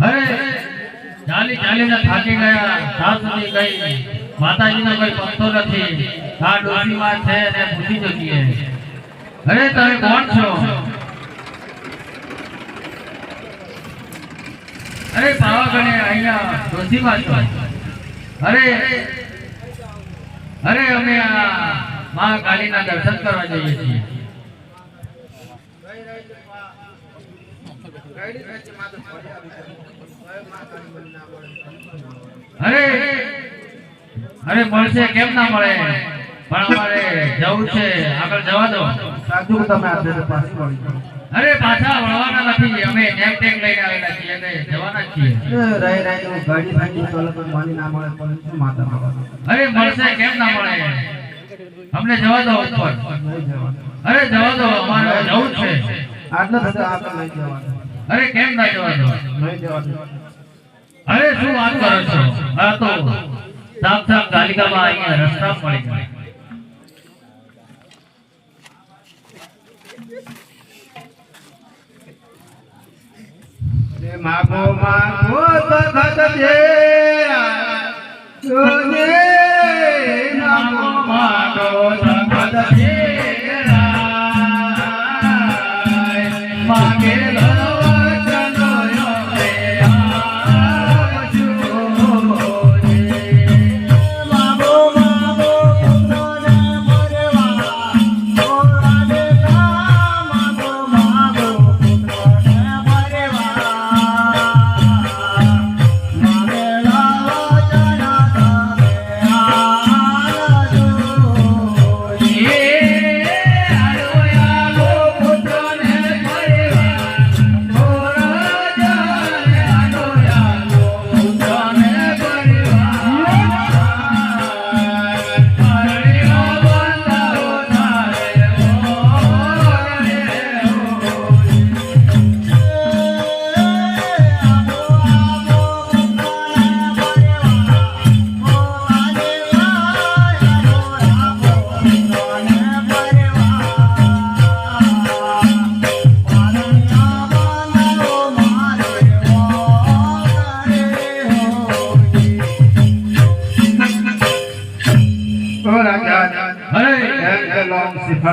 હવે ચાલી ચાલીને થાકી ગયા. સાત સુધી ગઈ માતાજીનો કોઈ પત્તો નથી, આ ડોલીમાં છે ને ભૂલી જઈએ. અરે, તમે કોણ છો? અરે, પાવાગઢે અહીંયા ડોસીમાં છો. અરે અરે, અમે આ મા કાલીના દર્શન કરવા જઈએ છીએ. અરે અરે મળશે કેમ ના મળે? પણ અમારે જવું છે. આગળ જવા દો. સાચું તમે આ પાછી વળી અરે પાછા વળવાના નથી. અમે ટેક ટેક લઈને આવેલા છીએ. અને જવાના છીએ. રહી રહી હું ગાડી ભાંગી તો લોકો માની ના મળે પણ માતા અરે મળશે કેમ ના મળે? અમને જવા દો ઉપર. અરે જવા દો. અમારે જવું છે. આટલા થતા આપણે લઈ જવાનું. અરે કેમ ના જવા દો અરે શું વાત કરો છો? આ તો સાફ સાફ કાલિકામાં અહીંયા રસ્તા મળી જાય રે માગો માગો તો ખત તેરા જોજે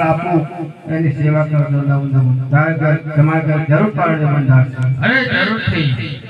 શ્રીફળ આપું એની સેવા કરજો તમારે ઘર જરૂર પાડે બંધાર અરે જરૂરથી.